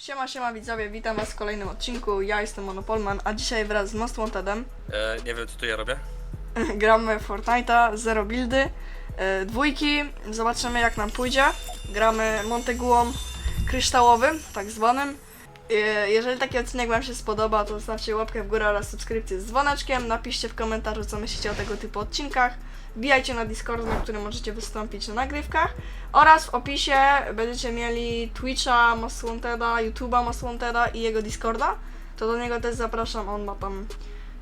Siema, siema widzowie, witam was w kolejnym odcinku. Ja jestem Monopolman, a dzisiaj wraz z Most Wantedem E, nie wiem, co tu ja robię. gramy w Fortnite'a, zero buildy, e, dwójki, zobaczymy jak nam pójdzie. Gramy Monteguą kryształowym, tak zwanym. E, jeżeli taki odcinek wam się spodoba, to zostawcie łapkę w górę oraz subskrypcję z dzwoneczkiem. Napiszcie w komentarzu, co myślicie o tego typu odcinkach. Wbijajcie na Discord, na którym możecie wystąpić na nagrywkach. Oraz w opisie będziecie mieli Twitcha Most Wanteda, YouTube'a Most Wanteda i jego Discorda. To do niego też zapraszam, on ma tam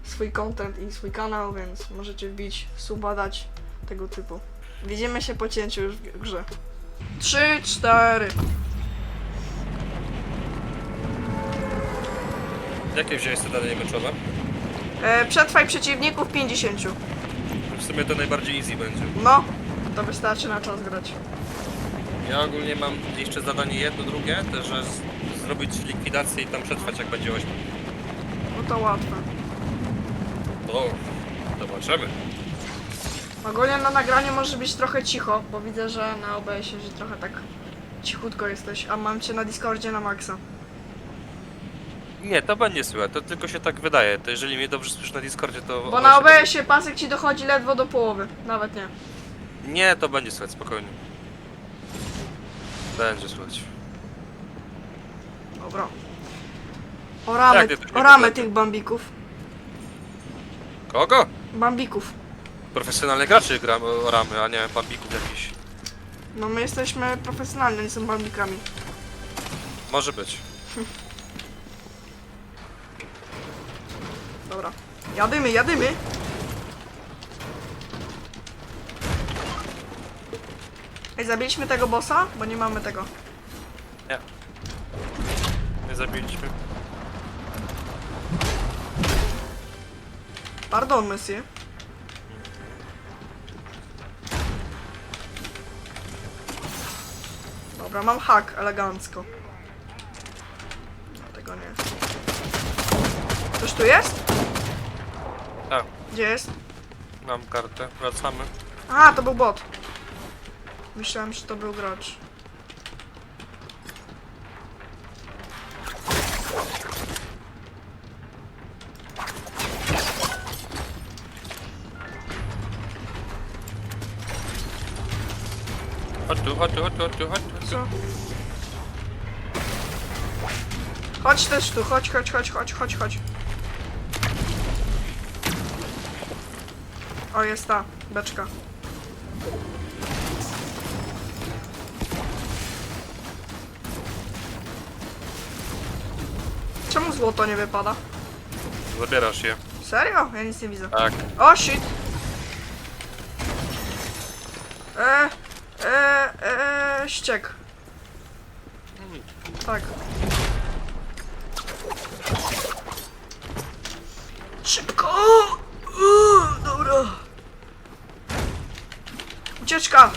swój content i swój kanał, więc możecie wbić, suba dać, tego typu. Widzimy się po cięciu już w grze. 3, 4. Jakie wziąłeś zadanie meczowe? E, przetrwaj przeciwników 50. W sumie to najbardziej easy będzie. No, to wystarczy na czas grać. Ja ogólnie mam jeszcze zadanie jedno, drugie, też że z, zrobić likwidację i tam przetrwać jak będzie 8. No to łatwe. To zobaczymy. Ogólnie na nagraniu może być trochę cicho, bo widzę, że na OBS-ie, że trochę tak cichutko jesteś, a mam cię na Discordzie na maksa. Nie, to będzie słychać, to tylko się tak wydaje. To jeżeli mnie dobrze słyszysz na Discordzie, to... Bo na OBS-ie pasek ci dochodzi ledwo do połowy, nawet nie. Nie, to będzie słychać, spokojnie. Będzie słychać. Dobra. Oramy, Jak nie, to nie oramy tych bambików. Kogo? Bambików. Profesjonalnie graczy gramy, ramy, a nie bambików jakiś. No my jesteśmy profesjonalni, nie są bambikami. Może być. Dobra. Jadymy, jadymy. Ej, zabiliśmy tego bossa? Bo nie mamy tego. Nie. Nie zabiliśmy. Pardon, monsieur. Dobra, mam hak elegancko. No, tego nie. Coś tu jest? Gdzie jest? mam kartę, wracamy. A, to był bot. Myślałem, że to był gracz. Chodź tu, chodź tu, chodź tu, chodź tu, chodź tu. Co? Chodź też tu, chodź, chodź, chodź, chodź, chodź, chodź. O, jest ta beczka. Czemu złoto nie wypada? Zabierasz je. Serio? Ja nic nie widzę. Tak. O, shit! E, e, e, ściek. Tak. Szybko! Uuu, dobra. Ucieczka!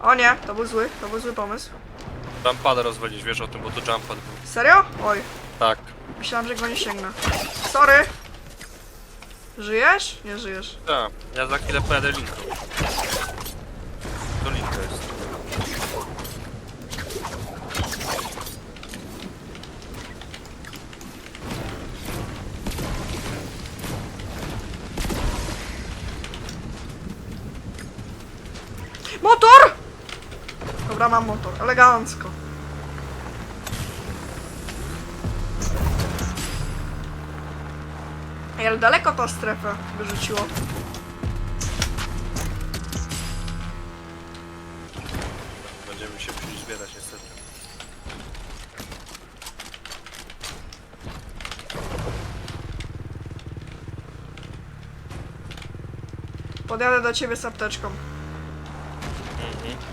O nie, to był zły, to był zły pomysł. Jumpada rozwalić, wiesz o tym, bo to jumpad był. Serio? Oj, Tak. myślałam, że go nie sięgnę. Sorry! Żyjesz? Nie żyjesz. Tak. Ja za chwilę pojadę linką. To linka jest. Motor! Mam motor. Elegancko. Ej, ale daleko ta strefa wyrzuciło. Będziemy się musieli zbierać niestety. Podjadę do ciebie z apteczką. Mhm.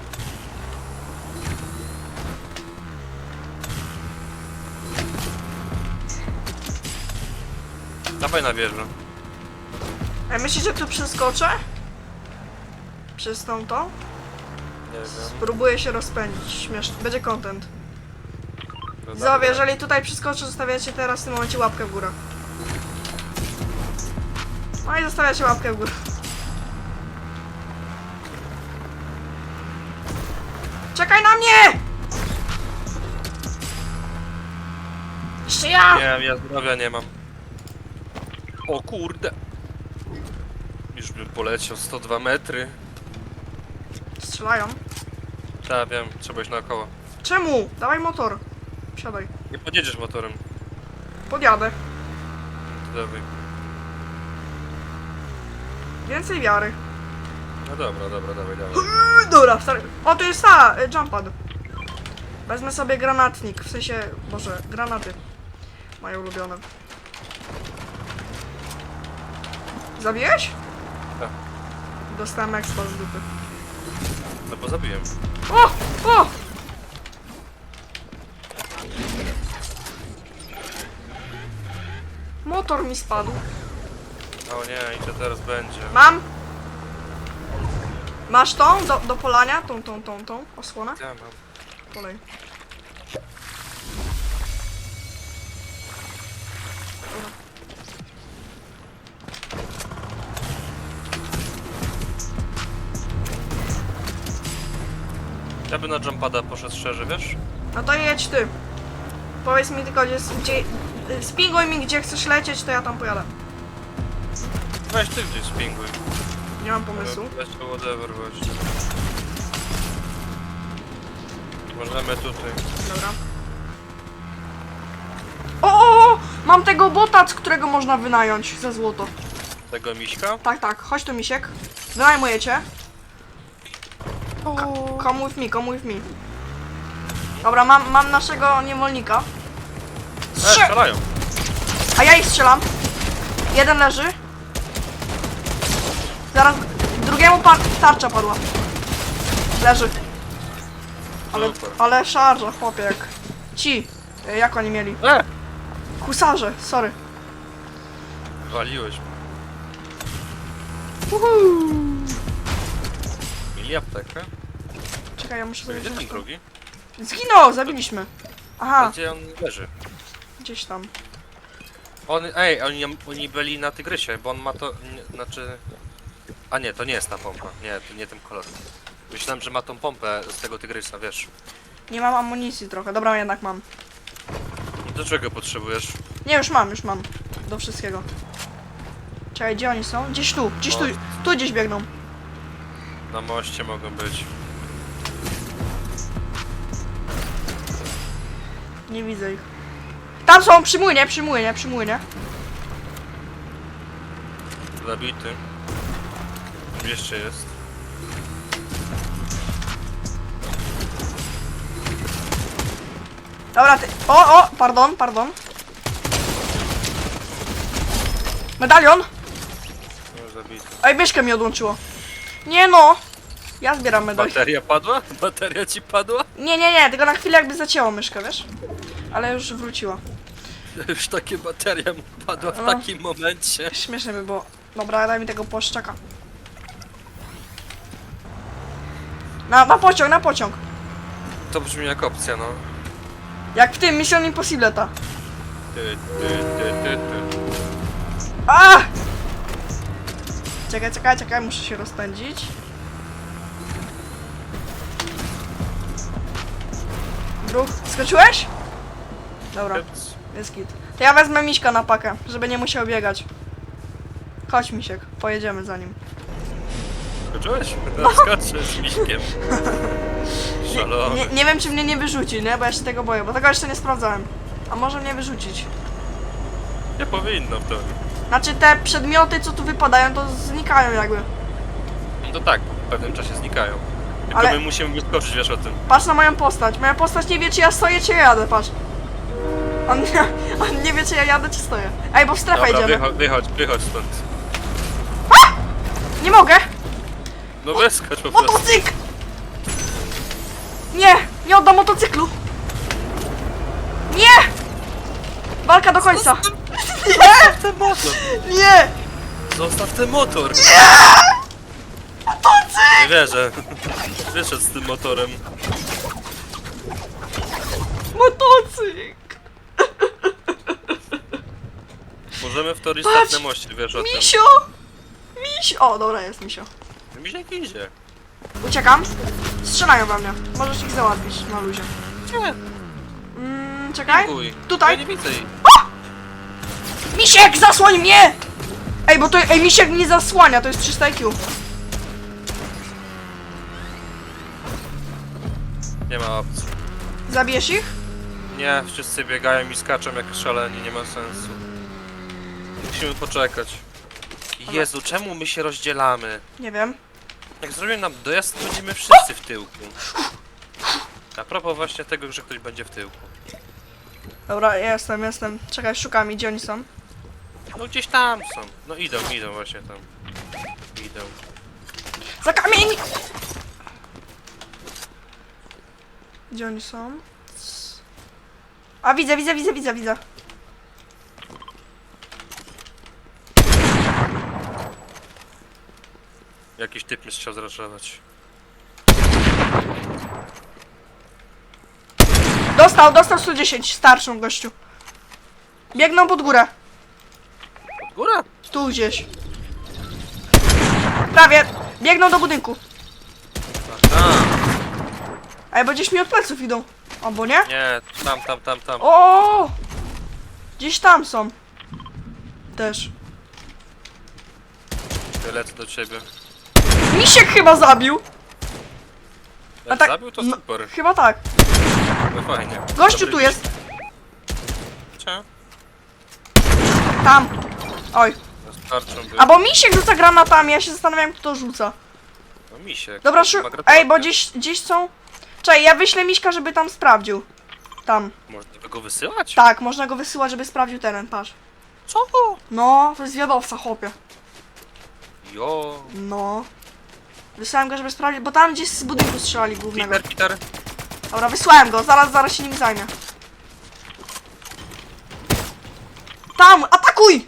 Dawaj na wieżę. Ej, myślisz, że tu przeskoczę? Przez tą to? Nie wiem. Spróbuję się rozpędzić. Śmiesznie. Będzie content. To Widzowie, jeżeli tutaj przeskoczę, zostawiacie teraz w tym momencie łapkę w górę. No i zostawiacie łapkę w górę. Czekaj na mnie! Jeszcze ja! Nie, ja zdrowia nie mam. O kurde. Już bym poleciał 102 metry. Strzelają. Tak, wiem, trzeba iść naokoło. Czemu? Dawaj motor. Siadaj. Nie podjedziesz motorem. Podjadę. To dawaj. Więcej wiary. No dobra, dobra, dawaj, dawaj. Yy, Dobra, stary. O, to jest ta, y. Wezmę sobie granatnik, w sensie, boże, granaty. Moje ulubione. Zabiłeś? Tak. Dostałem expa z dupy. No bo zabiłem. O! O! Motor mi spadł. O nie, i to teraz będzie. Mam! Masz tą do, do polania? Tą, tą, tą, tą osłonę? Ja mam. Polej. Ja bym na jumpada poszedł szczerze, wiesz? No to jedź ty. Powiedz mi tylko, gdzie, gdzie spinguj mi, gdzie chcesz lecieć, to ja tam pojadę. Weź ty gdzieś spinguj. Nie mam pomysłu. Weź to whatever właśnie. Możemy tutaj. Dobra. O, o, o! Mam tego bota, z którego można wynająć za złoto. Tego miśka? Tak, tak, chodź tu misiek. Wynajmuję cię. Come with me, come with me. Dobra, mam, mam naszego niewolnika. E, Strze- strzelają! A ja ich strzelam. Jeden leży. Zaraz drugiemu pa- tarcza padła. Leży. Ale, Super. ale szarża, chłopie, jak ci. e, Jak oni mieli? E! Husarze, sorry. Waliłeś. Uhu. Mieli aptekę? Czekaj, ja muszę Gdzie ten drugi? Zginął, zabiliśmy. A Aha, gdzie on leży? gdzieś tam. On, ej, oni, oni byli na tygrysie, bo on ma to, nie, znaczy... A nie, to nie jest ta pompa, nie, to nie ten kolor. Myślałem, że ma tą pompę z tego tygrysa, wiesz. Nie mam amunicji trochę. Dobra, jednak mam. Do czego potrzebujesz? Nie, już mam, już mam. Do wszystkiego. Czekaj, gdzie oni są? Gdzieś tu, gdzieś tu, tu gdzieś biegną. Na moście mogą być. Nie widzę ich. Tam są, przyjmuj, nie, przyjmuj, nie, przyjmuj, nie. Zabity. Jeszcze jest. Dobra, ty. O, o, pardon, pardon. Medalion! No, zabity. Ej, myszkę mi odłączyło. Nie no! Ja zbieram medalion. Bateria padła? Bateria ci padła? Nie, nie, nie, tylko na chwilę jakby zacięło myszkę, wiesz? Ale już wróciła. Już takie bateria mu padła w No. takim momencie. Śmieszne by było. Dobra, daj mi tego płaszczaka. Na, na pociąg, na pociąg. To brzmi jak opcja, no. Jak w tym Mission Impossible ta. Ty, ty, ty, ty, ty. A! Czekaj, czekaj, czekaj, muszę się rozpędzić. Druh, skoczyłeś? Dobra, jest git. To ja wezmę Miśka na pakę, żeby nie musiał biegać. Chodź Misiek, pojedziemy za nim. Skoczyłeś? No, skoczę z miśkiem. Szalony. Nie, nie wiem czy mnie nie wyrzuci, nie? Bo ja się tego boję, bo tego jeszcze nie sprawdzałem. A może mnie wyrzucić. Nie powinno w teorii. Znaczy te przedmioty co tu wypadają to znikają jakby. No to tak, w pewnym czasie znikają. Tylko Ale- my musimy wyskoczyć, wiesz o tym. Patrz na moją postać. Moja postać nie wie czy ja stoję czy ja jadę, patrz. On nie, on nie wie czy ja jadę czy stoję. Ej, bo w strefę Dobra, idziemy. wychodź, wychodź, wychodź stąd. Nie mogę! No wyskocz po prostu. Motocykl! Nie! Nie oddam motocyklu! Nie! Walka do końca! Zostaw ten motor! Nie! Zostaw ten motor! Motocykl! Nie wierzę. Wyszedł z tym motorem. Motocykl! Możemy w teorii Patrz! stać na moście, wiesz o tym. Misio! Misio! O, dobra, jest misio. Mi się idzie. Uciekam. Strzelają we mnie. Możesz ich załatwić na luzie. Nie, Mm, czekaj. Tutaj. Ja nie widzę jej. Misiek, zasłoń mnie! Ej, bo to, ej, Misiek nie zasłania, to jest 300 IQ. Nie ma opcji. Zabijesz ich? Nie, wszyscy biegają i skaczą jak szaleni, nie ma sensu. Musimy poczekać. Jezu, czemu my się rozdzielamy? Nie wiem. Jak zrobią nam dojazd, to będziemy wszyscy w tyłku. A propos właśnie tego, że ktoś będzie w tyłku. Dobra, jestem, jestem. Czekaj, szukam, gdzie oni są. No gdzieś tam są. No idą, idą właśnie tam. Idą. Za kamień! Gdzie oni są? A widzę, widzę, widzę, widzę, widzę. Jakiś typ mnie chciał zraszować. Dostał, dostał 110, starszą gościu. Biegną pod górę. Góra? Tu gdzieś. Prawie. Biegną do budynku. A, Ej, bo gdzieś mi od pleców idą. Albo nie? nie, tam, tam, tam, tam. O! Gdzieś tam są. Też. Lecę do ciebie. Misiek chyba zabił. Jak tak- zabił, to no- super. Chyba tak. No fajnie. Gościu Dobry tu jest. Cia. Tam. Oj. Z tarczą był. A bo Misiek rzuca granatami, ja się zastanawiam kto to rzuca. No misiek. Dobra, szu... Ej, bo gdzieś, gdzieś są... Czekaj, ja wyślę Miśka, żeby tam sprawdził. Tam. Można go wysyłać? Tak, można go wysyłać, żeby sprawdził teren, patrz. Co? No, to jest zwiadowca, chłopie. Jo. No. Wysłałem go, żeby sprawdzić, bo tam gdzieś z budynku strzelali głównego. Peter, Peter. Dobra, wysłałem go, zaraz, zaraz się nim zajmie. Tam, atakuj!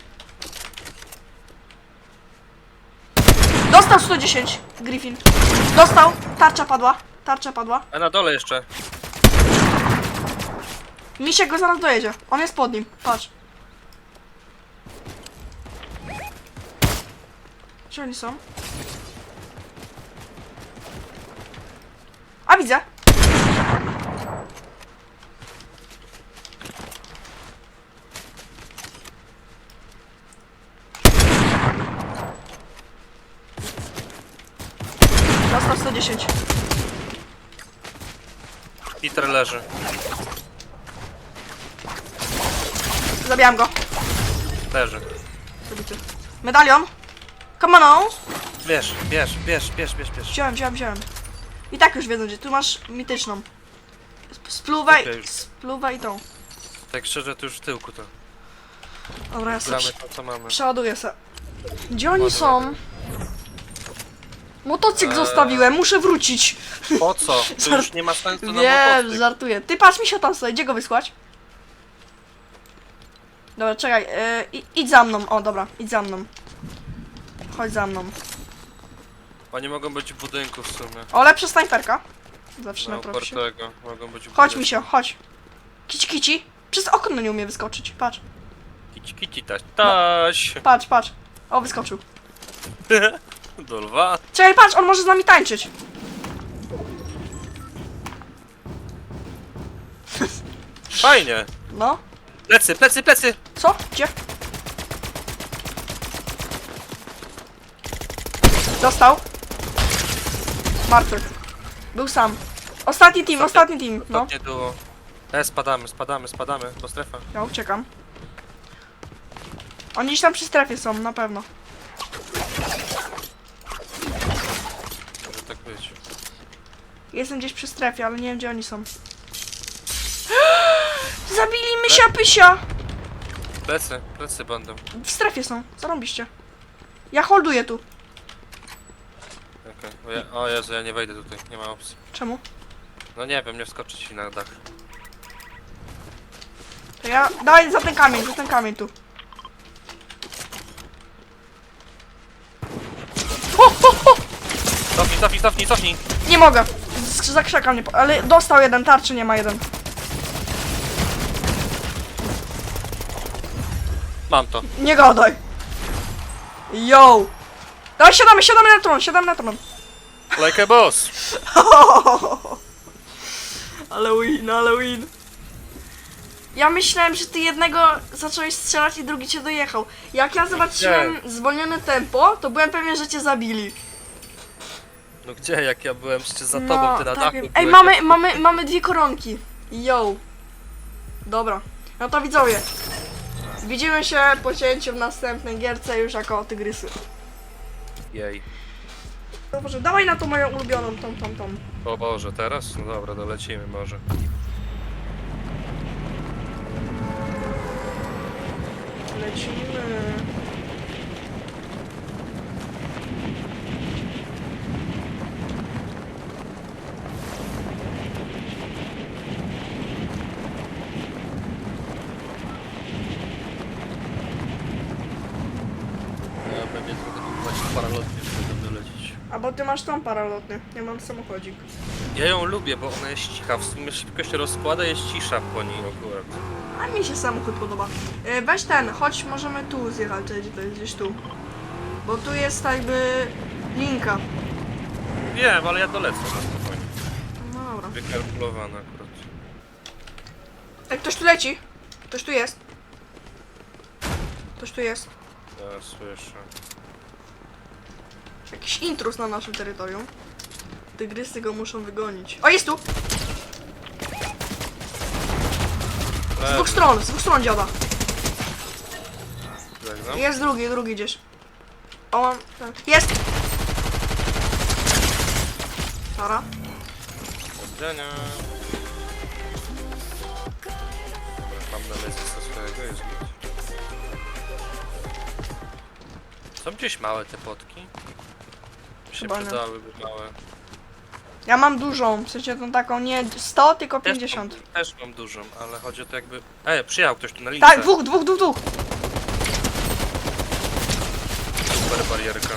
Dostał 110, Griffin. Dostał, tarcza padła, tarcza padła. A na dole jeszcze. Misiek go zaraz dojedzie, on jest pod nim, patrz. Gdzie oni są? A widzę. Dostał 110. Peter leży. Zabijam go. Leży. Zabity. Medalion. Come on. oh. Bierz, bierz, bierz, bierz, bierz, bierz. Wziąłem, wziąłem, wziąłem. I tak już wiedzą, gdzie tu masz mityczną. Sp- Spluwaj, Okej. spluwaj tą. Tak szczerze, to już w tyłku to. Dobra, ja sobie Gramy prze- to, co mamy. przeładuję se. Gdzie oni Ładuję. są? Motocykl Eee. zostawiłem, muszę wrócić. Po co? To już nie ma sensu na Wiem, motocykl. żartuję. Ty patrz mi się tam stoi, gdzie go wysłać? Dobra, czekaj, yy, i- idź za mną, o dobra, idź za mną. Chodź za mną. Oni mogą być w budynku w sumie. O, lepsza snajperka. Zawsze No, na. Portego. Mogą być w Chodź budynku. mi się, chodź. Kici kici. Przez okno nie umie wyskoczyć. Patrz, Kici, kici, taś, taś. patrz, patrz. O, wyskoczył. Do lwa. Czekaj, patrz, on może z nami tańczyć. Fajnie. No. Plecy, plecy, plecy. Co? Gdzie? Dostał. Martwy. Był sam. Ostatni team, ostatni team. No, Ostatnie było. E, spadamy, spadamy, spadamy, bo strefa. ja uciekam. Oni gdzieś tam przy strefie są, na pewno. Może tak być. Jestem gdzieś przy strefie, ale nie wiem gdzie oni są. Zabili mysia pysia! Plecy, plecy będą. W strefie są, zarąbiście. Ja holduję tu. Okej. O, ja, o Jezu, ja nie wejdę tutaj, nie ma opcji. Czemu? No nie wiem, nie wskoczyć ci na dach. To ja... Dawaj za ten kamień, za ten kamień tu. Ho, ho, ho! Cofnij, cofnij, cofnij, cofnij! Nie mogę. Z- Za krzaka mnie... po- Ale dostał jeden, tarczy nie ma jeden. Mam to. Nie gadaj. Yo! Dawaj, siadamy, siadamy na tron, siadamy na tron. Like a boss! Ale win, ale win. Ja myślałem, że ty jednego zacząłeś strzelać i drugi cię dojechał. Jak ja zobaczyłem zwolnione tempo, to byłem pewien, że cię zabili. No gdzie, jak ja byłem przecież za tobą, ty na tak dachu wiem. byłeś, Ej, ja- mamy, mamy, mamy dwie koronki. Yo. Dobra. No to widzowie. Widzimy się po cięciu w następnej gierce już jako tygrysy. Jej. Dobrze, dawaj na tą moją ulubioną, tą, tą, tą. O Boże, teraz? No dobra, dolecimy może. Lecimy. Ja będzie długować paralotnie, żeby dolecieć. A bo ty masz tą paralotny. Ja mam samochodzik. Ja ją lubię, bo ona jest cicha, w sumie szybko się rozkłada, jest cisza po niej akurat. A mi się samochód podoba. E, weź ten, chodź, możemy tu zjechać, gdzieś tu. Bo tu jest jakby linka. Wiem, ale ja dolecę na spokojnie. No dobra. Wykalkulowane akurat. Ej, ktoś tu leci. Ktoś tu jest. Ktoś tu jest. Ja słyszę. Jakiś intrus na naszym terytorium. Tygrysy go muszą wygonić. O, jest tu! Z dwóch stron, z dwóch stron dziada. Jest drugi, drugi gdzieś. O, mam... Jest! Dobra. Do widzenia. Dobra, mam na myśli swojego, jest git. Są gdzieś małe te potki? Się Chyba nie. przydałyby małe. Ja mam dużą, w sensie tą taką nie 100, tylko Też 50. Mam, też mam dużą, ale chodzi o to jakby... Ej, przyjechał ktoś tu na lince. Tak, dwóch, dwóch, dwóch, dwóch. Super barierka.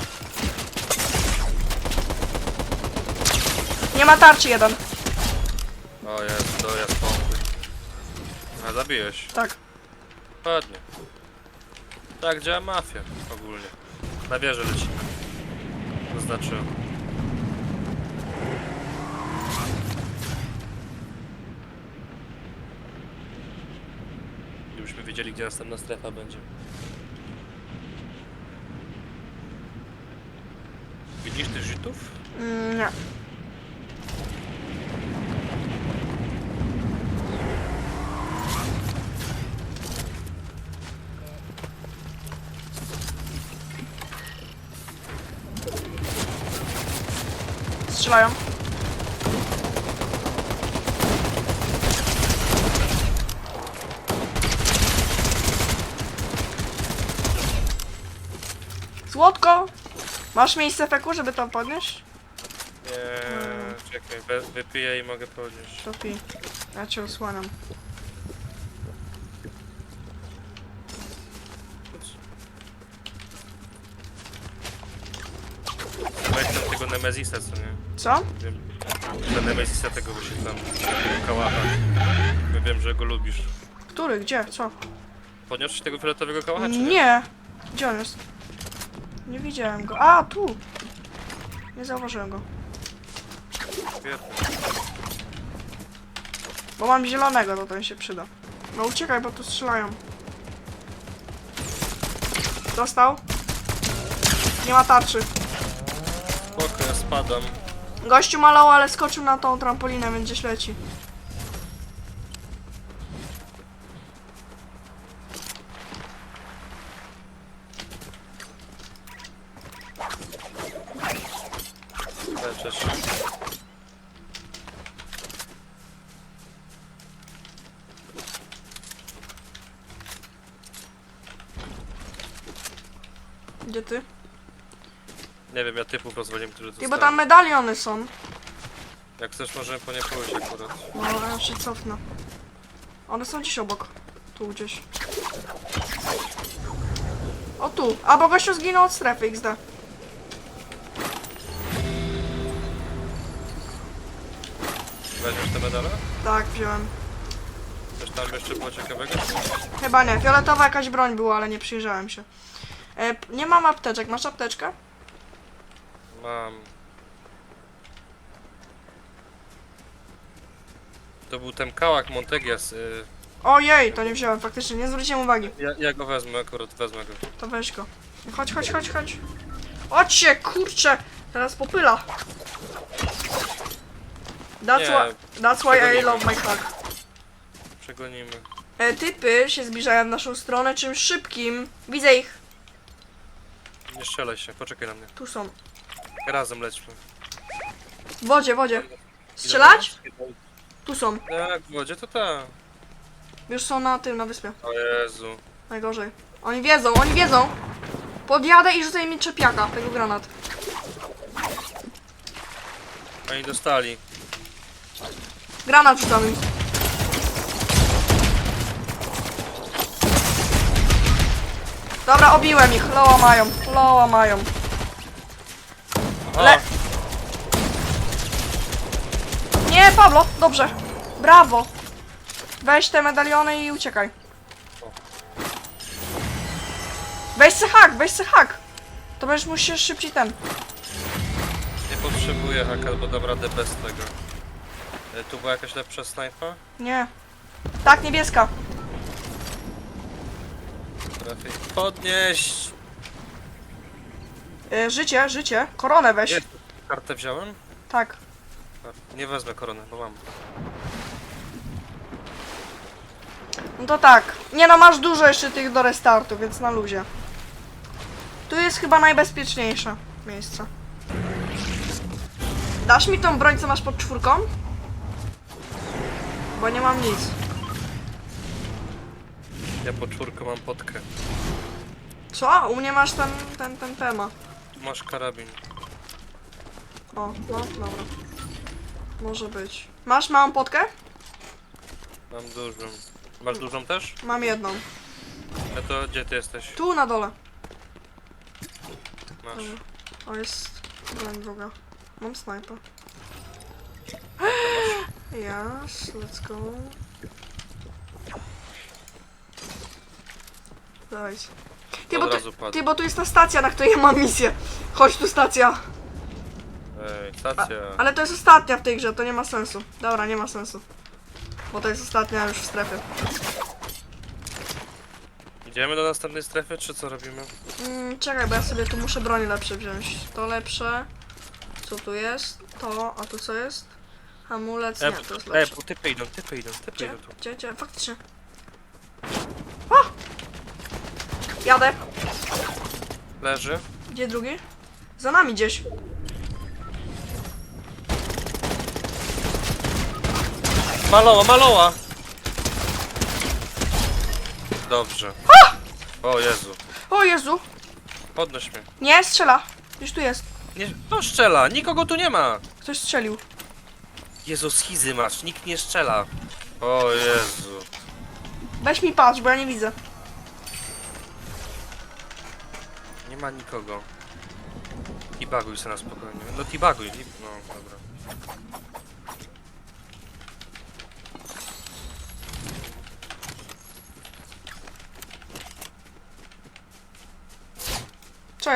Nie ma tarczy jeden. O jest, to jest pompy. A zabiłeś. Tak. Ładnie. Tak działa mafia ogólnie. Na wieżę leci. Zaznaczyłem. Gdybyśmy wiedzieli, gdzie następna strefa będzie. Widzisz tych Żydów? Mm, nie. Strzelają. Złotko! Masz miejsce feku, żeby to podnieść? Nie, czekaj, wy- wypiję i mogę podnieść. To pi. Ja cię osłaniam. Weź tam tego Nemezisa, co nie? Co? Wiem, że Nemezisa tego wyświetlam. Tego kałacha. Ja wiem, że go lubisz. Który? Gdzie? Co? Podniosłeś tego fioletowego kałacha, czy nie? Nie! Gdzie on jest? Nie widziałem go. A, tu! Nie zauważyłem go. Świetnie. Bo mam zielonego, to ten się przyda. No uciekaj, bo tu strzelają. Dostał? Nie ma tarczy. Spadam. Gościu malał, ale skoczył na tą trampolinę, więc gdzieś leci. Gdzie ty? Nie wiem, ja typów rozwaliłem, którzy Ty, bo tam medaliony są. Jak chcesz, możemy po nie pójść akurat. No, ja się cofnę. One są gdzieś obok. Tu gdzieś. O tu. A bo gościu zginął od strefy XD. Weźmiesz te medale? Tak, wziąłem. Coś tam jeszcze było ciekawego? Chyba nie. Fioletowa jakaś broń była, ale nie przyjrzałem się. E, p- nie mam apteczek. Masz apteczkę? Mam. To był ten kałak Montegias. y, Ojej, to nie wziąłem faktycznie, nie zwróciłem uwagi. Ja, ja go wezmę, akurat wezmę go. To weź go. Chodź, chodź, chodź, chodź. Chodź się, kurczę! Teraz popyla. That's, Nie, why, that's why I love my hack. Przegonimy. E, typy się zbliżają w naszą stronę czymś szybkim. Widzę ich. Nie strzelaj się, poczekaj na mnie. Tu są. Razem lećmy. W wodzie, w wodzie. Strzelać? Tu są. Tak, w wodzie to tak. Już są na tym, na wyspie. O Jezu. Najgorzej. Oni wiedzą, oni wiedzą. Podjadę i rzucę mi czepiaka, tego granat. Oni dostali. Granat rzucam im. Dobra, obiłem ich. Loa mają, loa mają. Le- Nie, Pablo, dobrze. Brawo. Weź te medaliony i uciekaj. Weź se hak, weź se hak. To będziesz musisz szybciej ten. nie potrzebuję haka, bo dam radę bez tego. E, Tu była jakaś lepsza snajpa? Nie. Tak, niebieska. Trafię. Podnieść! Y, życie, życie. Koronę weź. Jest. Kartę wziąłem? Tak. Nie wezmę korony, bo mam. No to tak. Nie no, masz dużo jeszcze tych do restartu, więc na luzie. Tu jest chyba najbezpieczniejsze miejsce. Dasz mi tą broń, co masz pod czwórką? Bo nie mam nic. Ja po czwórkę mam potkę. Co? U mnie masz ten, ten, ten tema. Masz karabin. O, no, dobra. Może być. Masz małą potkę? Mam dużą. Masz dużą też? Mam jedną. No to gdzie ty jesteś? Tu na dole. Masz. Dobra. O, jest broń druga. Mam snajpa. Yes, let's go. Dajcie. Ty bo, tu, razu padł. ty, bo tu jest ta stacja, na której ja mam misję. Chodź tu stacja. Ej, stacja. Ale to jest ostatnia w tej grze, to nie ma sensu. Dobra, nie ma sensu. Bo to jest ostatnia już w strefie. Idziemy do następnej strefy, czy co robimy? Mm, czekaj, bo ja sobie tu muszę broń lepsze wziąć. To lepsze. Co tu jest? To, a tu co jest? Hamulec, nie, to jest lepsze. bo typy idą, typy idą, typy Gdzie? idą tu. Gdzie, gdzie? Faktycznie. O! Jadę. Leży. Gdzie drugi? Za nami gdzieś. Maloła, maloła! Dobrze. O Jezu. O Jezu! Podnoś mnie. Nie, strzela. Gdzieś tu jest. Nie, strzela, nikogo tu nie ma. Ktoś strzelił. Jezu, schizy masz, nikt nie strzela. O Jezu. Weź mi patrz, bo ja nie widzę. Ma nikogo. Tibaguj sobie na spokojnie. No tibaguj, tib- no dobra.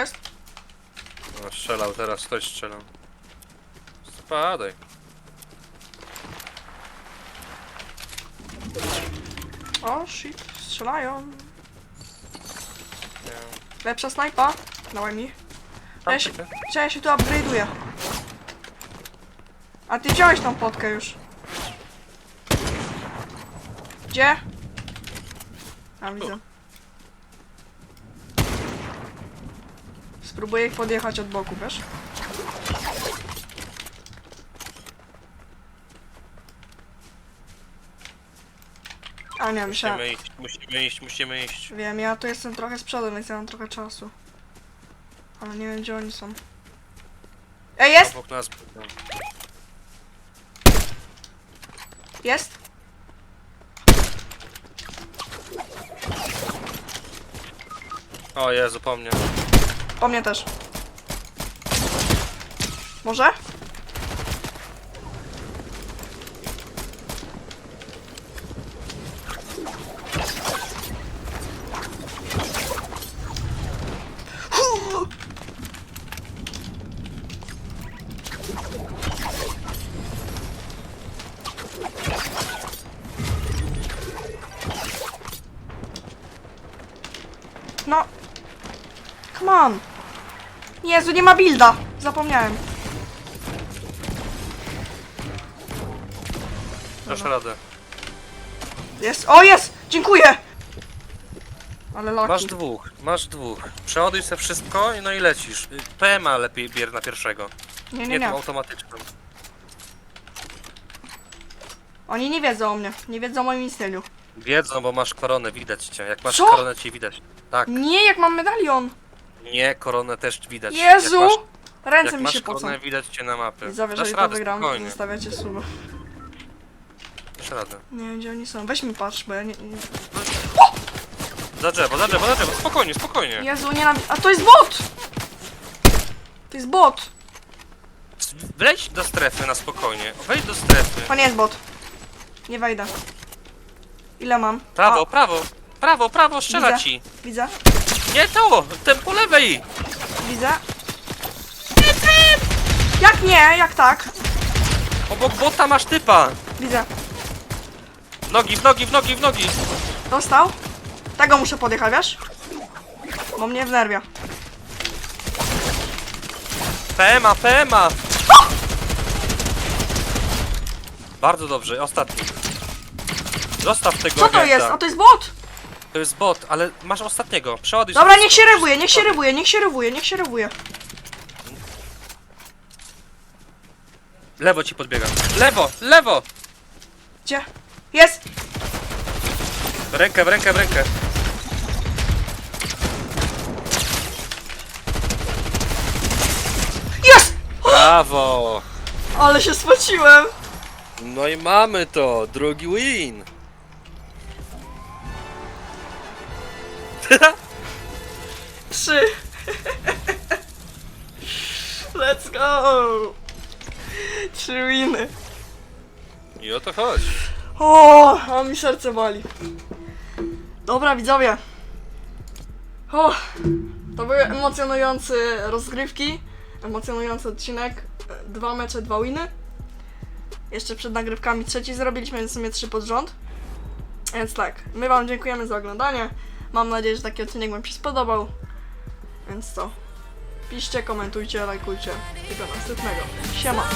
Jest? No, strzelał teraz, ktoś strzelał. Spadaj. O, shit. Strzelają. Lepsza snajpa. Dawaj mi. Tam Ja się, typy? Ja się tu upgrade'uję. A ty wziąłeś tą potkę już. Gdzie? A widzę. Spróbuję ich podjechać od boku, wiesz? A nie, myślałem. Musimy iść, musimy iść, musimy iść. Wiem, ja tu jestem trochę z przodu, więc ja mam trochę czasu. Ale nie wiem, gdzie oni są. Ej, jest! Obok nas. Jest! O Jezu, po mnie. Po mnie też. Może? no. Come on. Jezu, nie ma builda. Zapomniałem. Dasz radę. Jest. O, jest! Dziękuję! Ale Masz laki. dwóch, masz dwóch. Przeładuj se wszystko i no i lecisz. Y, PMA lepiej bier na pierwszego. Nie, Nie, nie, nie. tą automatyczną. Oni nie wiedzą o mnie. Nie wiedzą o moim istnieniu. Wiedzą, bo masz koronę, widać cię. Jak masz Co? koronę, cię widać. Tak, Nie, jak mam medalion. Nie, koronę też widać. Jezu! Jak masz, Ręce jak mi się masz pocą. koronę, widać cię na mapie. Widzowie, Dasz jeżeli to radę, wygram, spokojnie. zostawiacie suba. Dasz radę. Nie wiem, gdzie oni są. Weź mi patrz, bo ja nie... nie... Za drzewo, za drzewo, za drzewo, spokojnie, spokojnie. Jezu, nienawid... A to jest bot! To jest bot! Wejdź do strefy na spokojnie. Wejdź do strefy. To nie jest bot. Nie wejdę. Ile mam? Prawo, prawo, prawo, prawo, strzela Widzę. ci. widzę, Nie to, ten po lewej. widzę. Jak nie? Jak tak? Obok bota masz typa. Widzę. W nogi, w nogi, w nogi, w nogi. Dostał? Tego muszę podjechać, wiesz? Bo mnie wnerwia. PMA, PMA. Bardzo dobrze, ostatni. Zostaw tego Co to agenta. jest? A to jest bot! To jest bot, ale masz ostatniego. Przeładuj Dobra, sobie niech się wszystko. rewuje, niech się rewuje, niech się rewuje, niech się rewuje. Lewo ci podbiega. Lewo, lewo! Gdzie? Jest! W rękę, w rękę, w rękę. Jest! Brawo! Ale się spociłem! No i mamy to, drugi win. Trzy. Let's go! Trzy winy. I o to chodzi. O, a mi serce boli. Dobra, widzowie. O, to były emocjonujące rozgrywki, emocjonujący odcinek. Dwa mecze, dwa winy. Jeszcze przed nagrywkami trzeci zrobiliśmy, więc w sumie trzy pod rząd. Więc tak, my wam dziękujemy za oglądanie. Mam nadzieję, że taki odcinek wam się spodobał. Więc co? Piszcie, komentujcie, lajkujcie i do następnego. Siema!